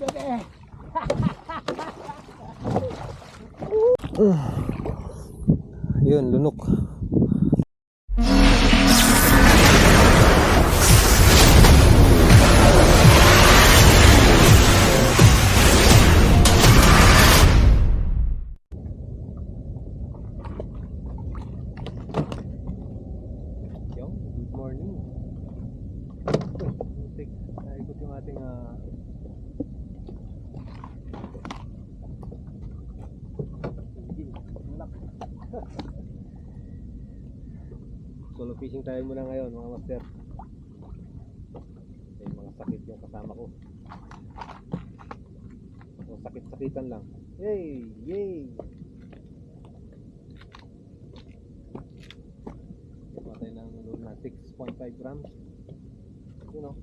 bebe. Yun, lunok. Kasama ko. Mga sakit-sakitan lang. Yay! Yay! Matay ng lure na 6.5 grams. You know.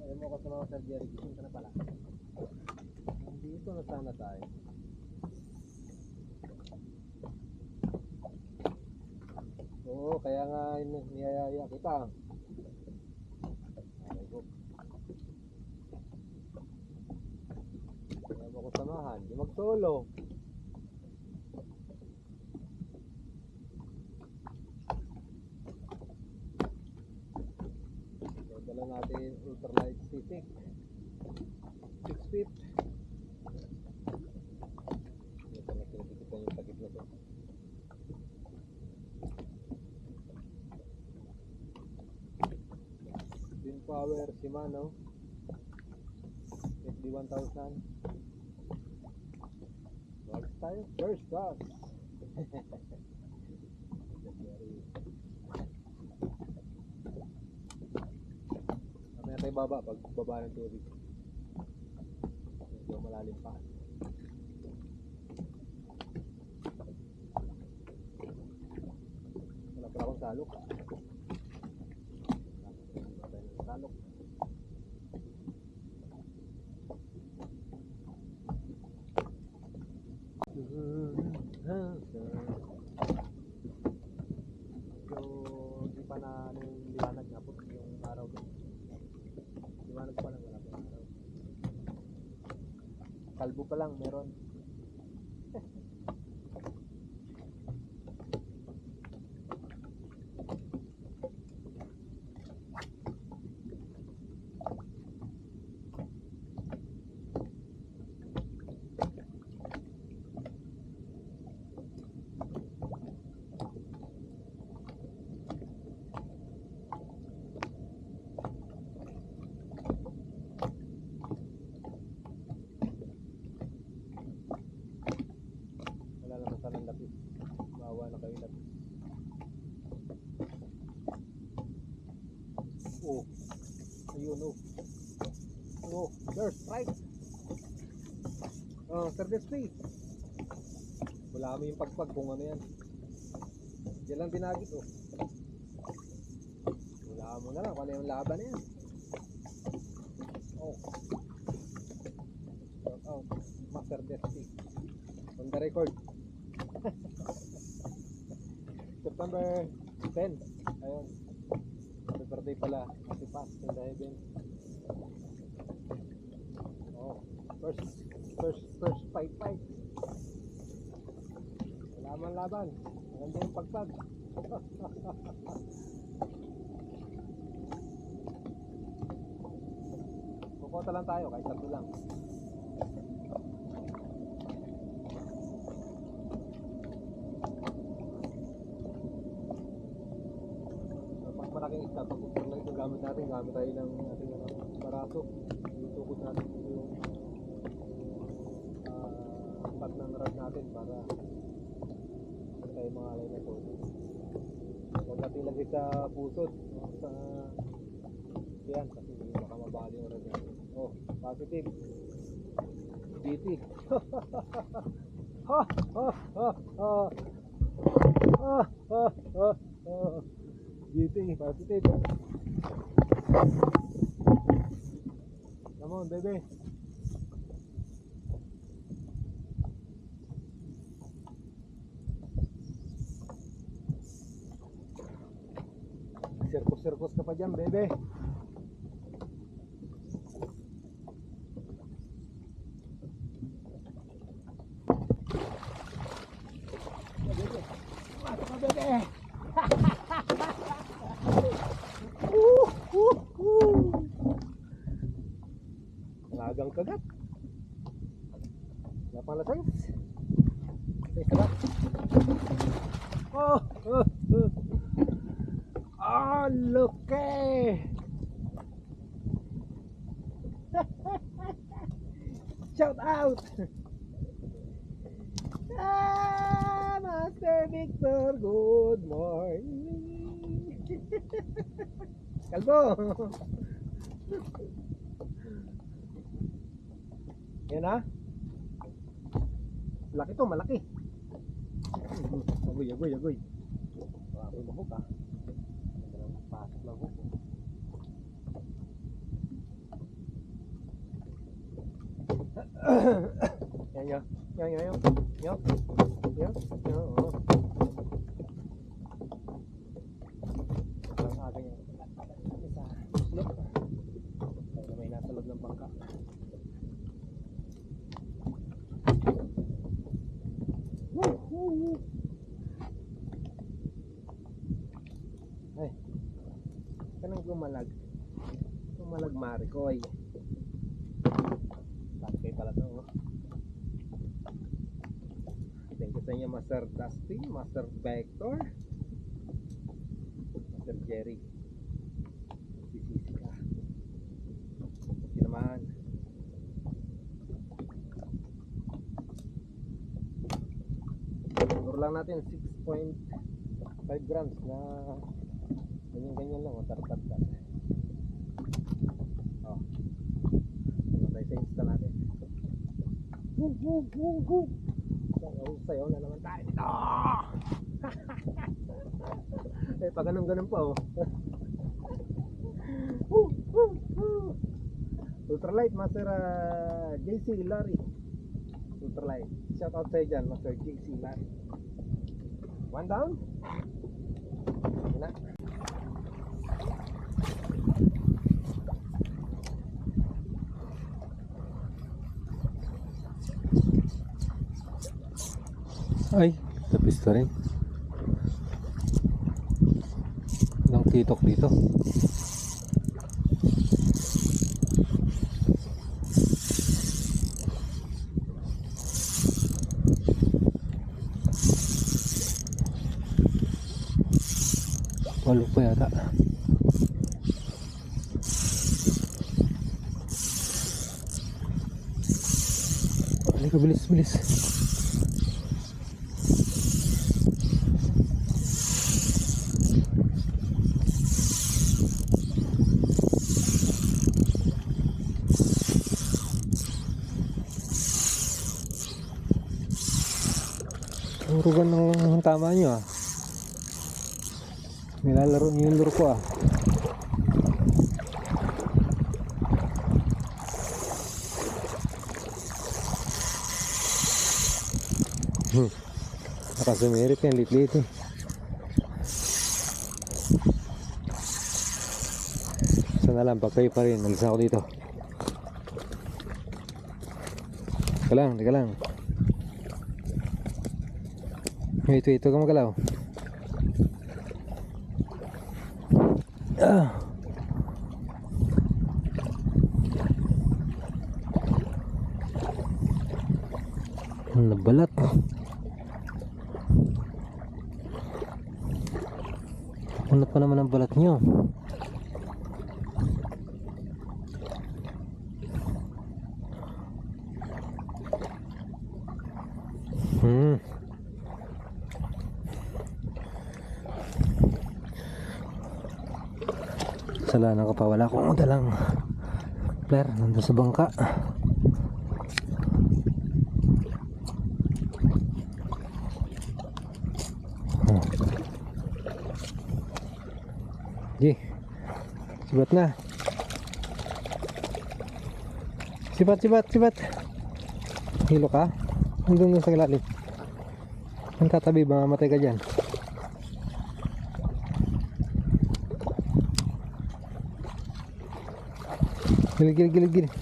Alam mo ko sa mga Sir Jerry, gising ka na pala. Nandito na sana tayo. Oo, kaya ni- niyayaya kita. Aray ko. Kaya mo ko samahan. Di mag-solo. So, dala natin ultralight stick. 6 feet. Hindi pa natin nakikita yung takip na to. Din power Shimano FD1000 Bags tayo First class. Mamaya tayo baba pag baba ng tubig. Medyo malalim pa. Wala pala akong salok Wala tayo ng salok Yung di pa na ano yung liwanag nga po yung araw doon. Liwanag pa lang wala pa yung araw. Kalbo pa lang meron. Wala naman sanang lapis. Bawa na kayo lapis. Oh. Ayun oh. There's right. Oh, Sir Despy. Wala kami yung pagpag kung ano yan. Diyan lang binagit oh. Wala mo na lang kung ano yung laban na yan. Oh. Shout out. Master Despy. On the record. September 10. Ayun. Happy birthday pala. Happy past in the heaven. Oh, first, first, first fight fight. Wala laban. Maganda yung pagpag. Kukota lang tayo kahit tatlo lang. Malaking isda, pag pag lang ito gamit natin, gamit tayo ng ating ano, baraso. Itukod natin yung uh, pat ng rod natin para tayo mga alay na ito. Huwag natin ilagay sa pusod, sa yan, kasi baka mabali yung natin. Oh, positive. BT. ha! Ha! Ha! Ha! Ha! Ha! Ha! Ha! GT, positive. Come on, baby. Circus ka pa dyan, bebe. Pasok ka, bebe. Woo, woo, woo. Lagang kagat. Wala pang lasens. Sa isa lang. Oh, oh, oh. Oh, look eh. Shout out. Ah, Master Victor, good morning. Kalbo. Yan ah. Laki to, malaki. Agoy, agoy, agoy. Agoy ah. Ganda ng pasok ng hook. Yan yan. Yan yan yan. Yan. Yan. Oo. Ang aga yan. Isa. Look. Tayo na may nasa loob ng bangka. Woo, woo, woo. Ay. Kanang gumalag. Gumalag Marikoy. Takay pala to. Oh. Thank you sa inyo Dusty, Master Vector, Master Jerry. Sisisi ka. Hindi naman. Siguro lang natin 6.5 grams na ganyan-ganyan lang, o tartar-tar. Oh. Ano tayo sa insta natin? Woo, woo, woo, woo. Sayaw, sayaw na naman tayo dito. Eh, pag ganun-ganun pa, oh. Ultralight, Master ah, JC Larry. Ultralight. Shout out sa'yo dyan, Master JC Larry. One down. Yun na. Ay, tapis na rin. Walang titok dito. Walo pa yata. Halika, bilis, bilis. Urugan ng tama nyo ah. Nilalaro niyo yung lure ko ah. Hmm. Nakasumirit yan, lit-lit eh. Sana lang, pagkayo pa rin. Alis ako dito. Teka lang, teka lang. Wait, huwag ka magalaw. Ah. Nabalat. Ano pa naman ang balat nyo? Kasalanan ko pa wala akong dalang flare nandun sa bangka. Di. Sibat na. Sibat, sibat, sibat. Hilo ka? Nandun dun sa ilalim. Ang tatabi, mga matay ka dyan. Gilid, gilid, gilid, gilid.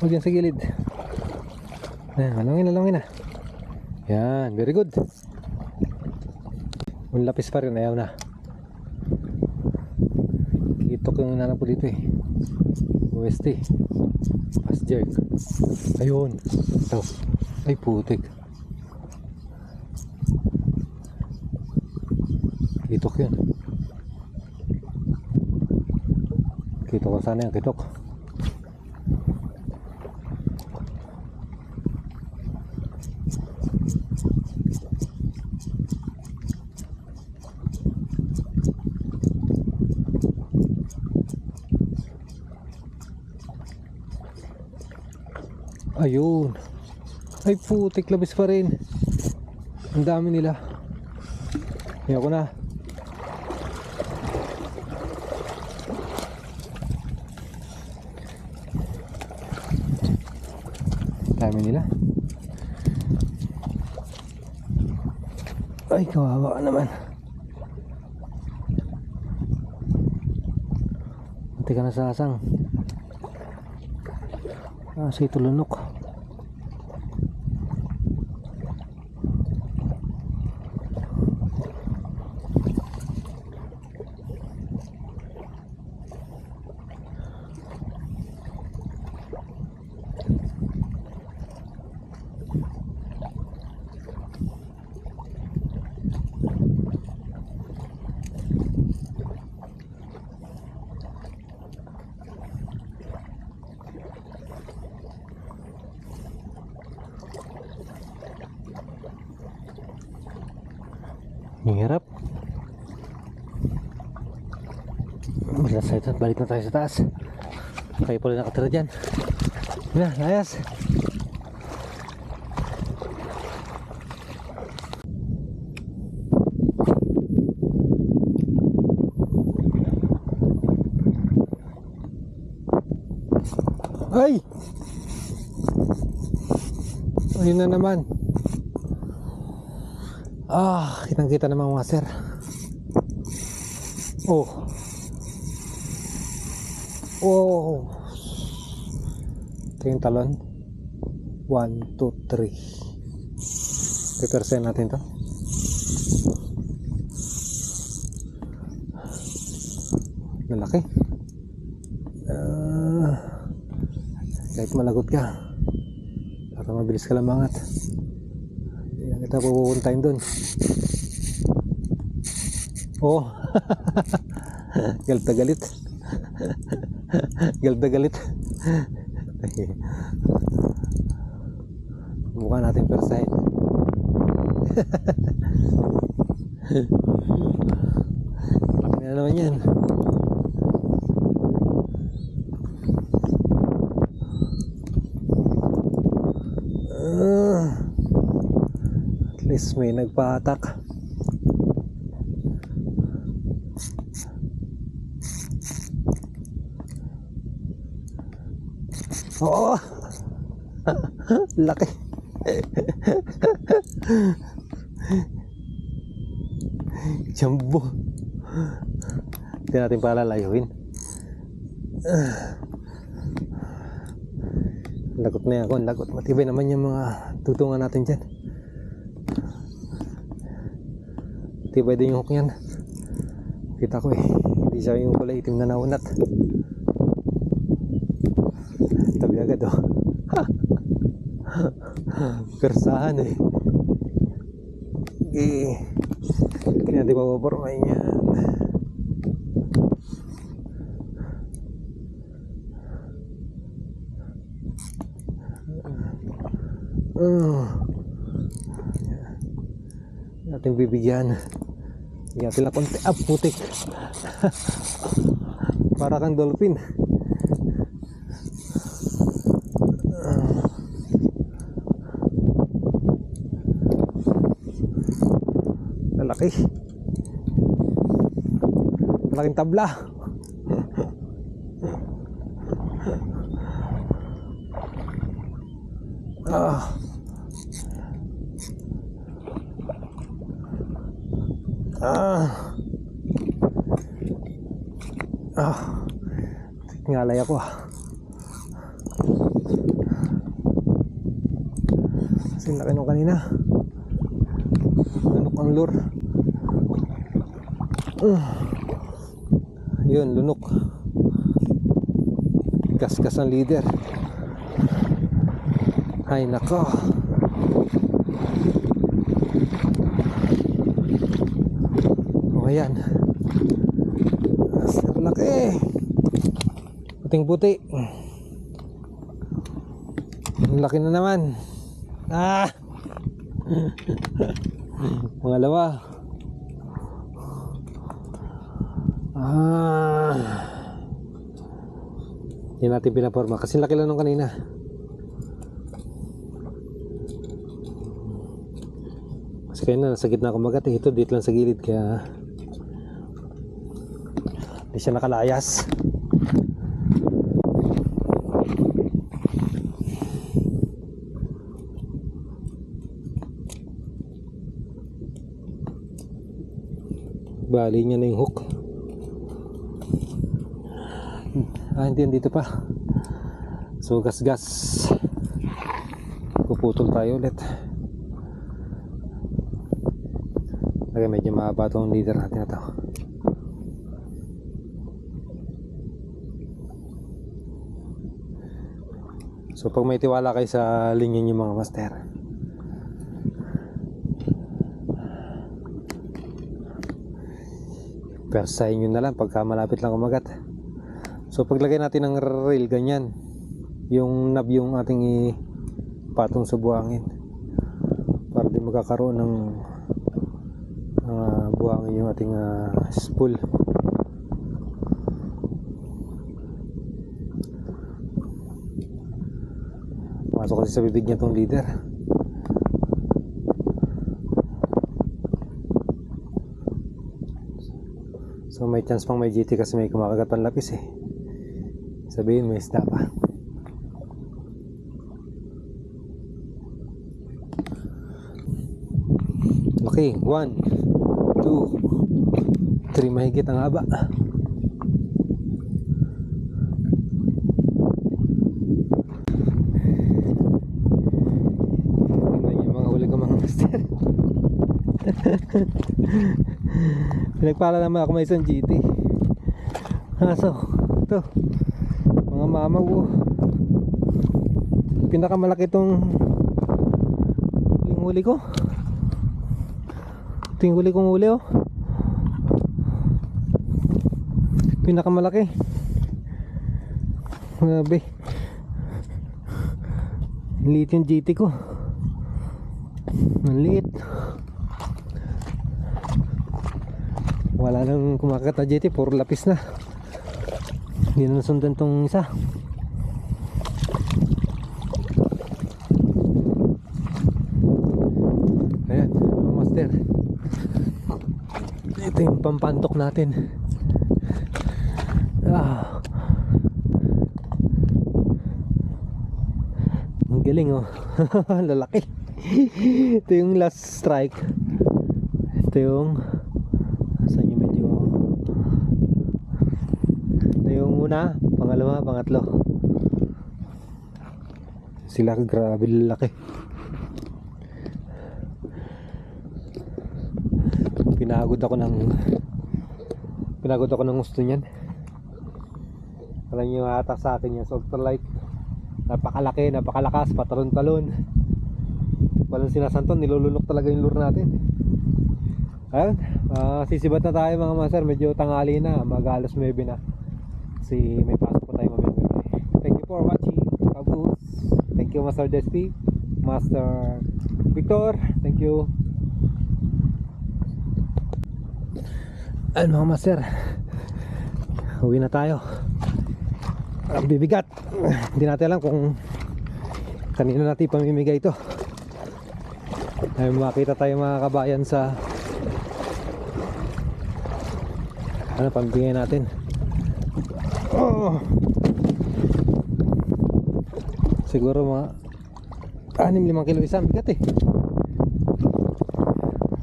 Huwag dyan sa gilid. Ayan, alangin, alangin na. Yan, very good. Yung lapis pa rin, ayaw na. Kitok yung nanap ko dito eh. OST. Fast jerk. Ayun. Ito. Ay, putik. Kitok yun. Kitok ko sana yung kitok. Ayun. Ay putik labis pa rin. Ang dami nila. Ayoko na. Dami nila. Ay, kawawa ka naman. Munti ka na sasang. Ah, si tulunok. Ang hirap. Balik na tayo sa taas. Kayo pala nakatira dyan. Yan, layas. Ay! Ayun na naman. Ah, kitang kita naman mga sir. Oh. Oh. Ito talon. 1, 2, 3. Pipersen natin to. Lalaki. Ah, kahit malagot ka. Para mabilis ka lang mangat. Hindi na kita pupuntahin dun. Oh. galit na galit. galit na galit. Mukha natin persahin. Laki na naman yan. Ah, at least may nagpatak. Oo. Laki. Jumbo. Hindi natin palalayuin. Lagot na ako. Lagot. Matibay naman yung mga tutungan natin dyan. Tibay din yung hook yan. Kita ko eh. Hindi siya yung kulay itim na naunat. Persahan eh. Eh. Hindi natin mapapormahin yan. Uh. Natin bibigyan. Bigyan natin lang konti. Ah, putik. Para kang dolphin. Malaki. Malaking tabla. Ah. Ah. Ah. Tingalay ako ah. Kasi laki nung kanina. Uh. Yun, lunok. Kaskas ang leader. Ay nako. O ayan. Laki. Puting puti. Laki na naman. Ah! Pangalawa. Ah. Hindi natin pinaporma kasi laki lang nung kanina. Kasi kaya na nasa gitna kumagat eh. Ito dito lang sa gilid kaya hindi siya nakalayas. Bali niya na yung hook. Ah, hindi dito pa. So, gas-gas. Puputol tayo ulit. Okay, medyo mahaba itong leader natin na to. So, pag may tiwala kayo sa linya niyo mga master, Persahin nyo na lang pagka malapit lang kumagat. So paglagay natin ng reel ganyan, yung nab yung ating ipatong sa buhangin para di magkakaroon ng uh, buhangin yung ating ah, spool. Pasok kasi sa bibig niya tong leader. So may chance pang may GT kasi may kumakagat pang lapis eh. Sabihin may isda pa. Okay, one, two, three, mahigit ang haba. Pinagpala naman ako may isang GT. Aso, ito. Mga mamaw. oh. Pinakamalaki itong yung huli ko. Ito yung huli kong huli oh. Pinakamalaki. Grabe. Liit yung GT ko. Ang liit. wala nang kumakagat na JT puro lapis na hindi na nasundan tong isa. Ayan master. Ito yung pampantok natin. Ah. Ang galing oh. Lalaki. Ito yung last strike. Ito yung saan yung medyo ito yung una pangalawa pangatlo. Sila grabe lalaki. Pinagod ako ng pinagod ako ng gusto niyan. Alam niyo hatak sa akin yung ultralight napakalaki napakalakas patalon-talon. Walang sinasanton nilulunok talaga yung lure natin. Ayun ah, sisibat na tayo mga master. Medyo tanghali na mag alas 9 na kasi may pasok po tayo mamayang gabi thank you for watching kabus thank you master Despi. Master Victor thank you. Ayun mga master. Uwi na tayo. Ang bibigat. Hindi natin alam kung kanino natin pamimigay ito. Ay makita tayo mga kabayan sa ano pambigay natin. Oh. siguro mga 6-5 kilo isang bigat eh.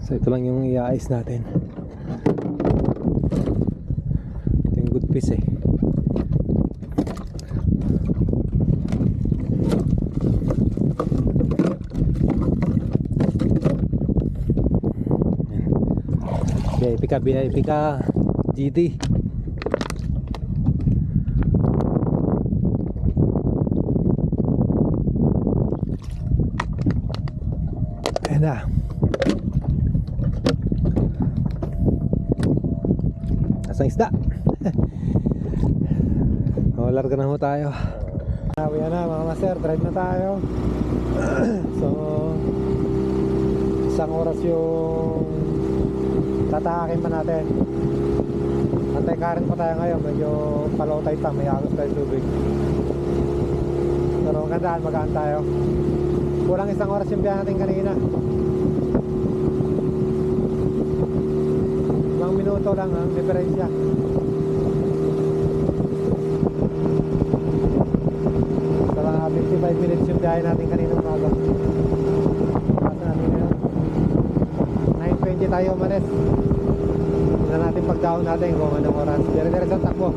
So ito lang yung iais natin. Ito yung good piece eh. VIP ka, VIP ka GT isda? oh, larga na ho tayo. Uwi na mga master, drive na tayo. so, isang oras yung tatahakin pa natin. Antay karin pa tayo ngayon, medyo palotay pa, may agos tayo tubig. Pero magandaan, magaan tayo. Kulang isang oras yung biyahe natin kanina. Lang ang diferensya. Sa mga 55 minutes yung biyahe natin kanina umaga. Pasa natin ngayon. 9.20 tayo manes. Tignan natin pag down natin kung anong oras. Dire-diretso takbo.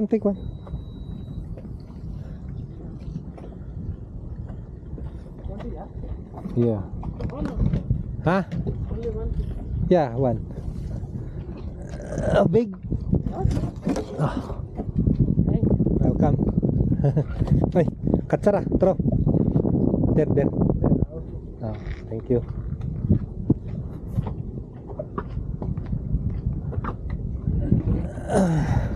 Come, take one. Yeah. Huh? Yeah, one. Uh, big. Ah. Welcome. Ay, katsara, throw. There, there. Ah, thank you.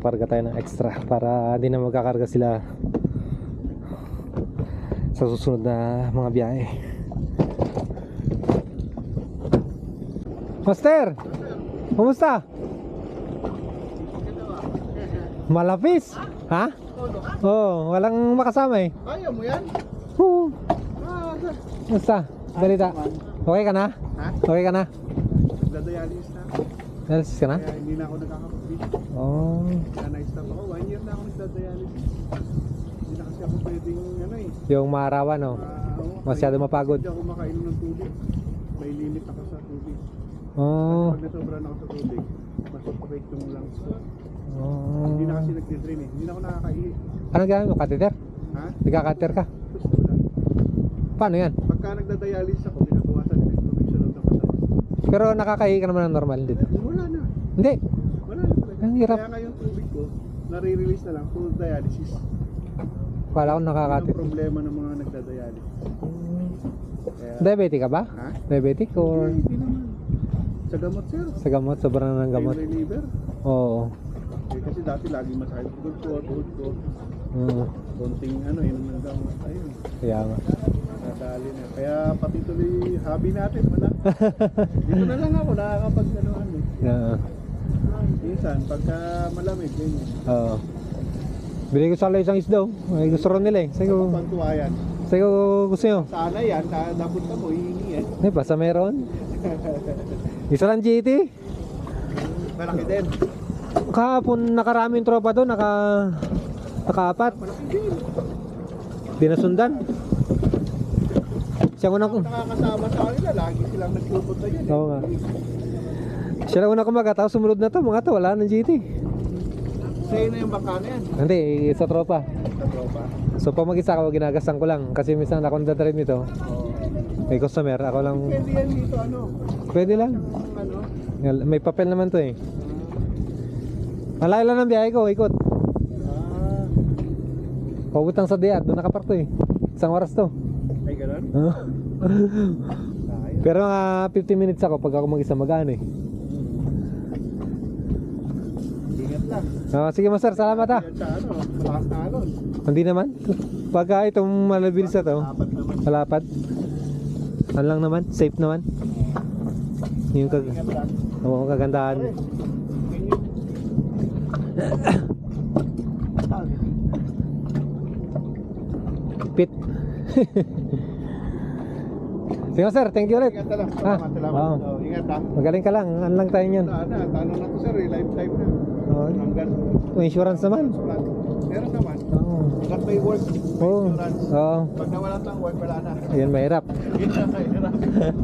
Parga tayo ng extra para di na magkakarga sila sa susunod na mga biyahe. Master! Kumusta? Malapis? Ha? Oo, oh, walang makasama eh. Kaya mo yan? Oo. Ah, Kumusta? Balita. Okay ka na? Ha? Okay ka na? Dadayalis na. Dialysis ka na? Kaya hindi na ako nakakapit. Oh. Kaya na-stop ako. One year na ako nagdadialysis. Hindi na kasi ako pwedeng ano eh. Yung maarawan no? ah, oo, Masyado mapagod. Hindi ako makainom ng tubig. May limit ako sa tubig. Oh. Pag nasobran ako sa tubig, masuffocate yung lungs ko. oh. Hindi na kasi nagtitrain eh. Hindi na ako nakakaihi. Ano gamit mo? Catheter? Ha? Nagka-catheter ka? Paano yan? Pagka nagdadialysis ako, binabawasan yung loob ng katawan. Pero nakakahi ka naman ng normal dito. Hindi. Wala talaga. Ang hirap. Kaya nga yung tubig ko, nare-release na lang full dialysis. Kala ko Yun ang problema ng mga nagdadialysis. Kaya, Diabetic ka ba? ha? Diabetic or Hindi, naman. Sa gamot sir. sa gamot? Sobrang ng gamot? Pain reliever. Oo. Eh, kasi dati lagi masakit tuhod ko, tuhod ko. Mm. Konting ano, inom ng gamot. Ayun, Kaya nga. nadali na. Kaya pati tuloy hobby natin, wala. Dito na lang ako, nakakapag ano, ano. Yeah. Minsan, pagka malamig, ganyan. Oo. Bili ko sa isang isda. oh. Ay, gusto rin nila eh. Sabi ko, Pagtuwa yan. ko gusto nyo. Sana yan, sa napunta mo, hihingi yan. Ay, basta meron. Isa lang GT. Malaki din. Kahapon nakaraming tropa doon. Naka... Nakaapat. Malaki din. Di nasundan. Siya unang... Nakakasama sa kanila, lagi silang nagpupunta yan. eh. Oo nga. Siya lang unang kumaga. Tapos sumunod na to. Mga to, wala ng GT. Sa'yo na yung bangka na yan. Hindi, sa tropa. Sa tropa. So pag mag-isa ako, ginagasan ko lang. Kasi minsan ako nagdadrive nito. May customer, ako lang... Pwede yan dito, ano? Pwede lang. Ano? May papel naman to eh. Malaki lang ng biyahe ko, ikot. Ah, Pabutang sa Diat, doon nakapark to eh. Isang oras to. ay ganun? Pero mga 15 minutes ako pag ako mag-isa magaan eh. Ah, sige master, salamat ah. Yan sa ano, malakas na alon. Hindi naman. Pagka itong malabilis na to, malapad. Ano lang naman, safe naman. Yung kag. Oo, kagandahan. Ganyan. Ah, Pit. Sige sir, thank you ulit. Ingat lang. Ah, Salamat, salamat. wow. Oh, ingat ha. Magaling ka lang, ano lang tayo niyan. Na, talo na to sir, eh, lifetime na. Oh, Hanggang oh, insurance naman. Meron naman. Oo. Hanggang may work, may Oo. insurance. Oo. Pag nawala ng work, wala na. Yun mahirap. Yun na kahirap.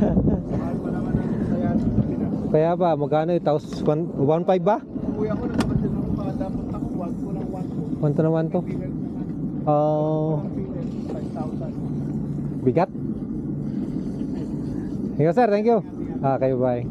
Mahal pa naman ang saya sa Pinas. Kaya ba, magkano eh? Tapos 1.5 ba? Uwi ako, nagkakasya ng mga dapat ako, wag ko ng 1 1 to na 1 to? Pinag naman. Oh, Ang pinag, 5,000. bigat. Sige sir, thank you. Ah, kayo bye.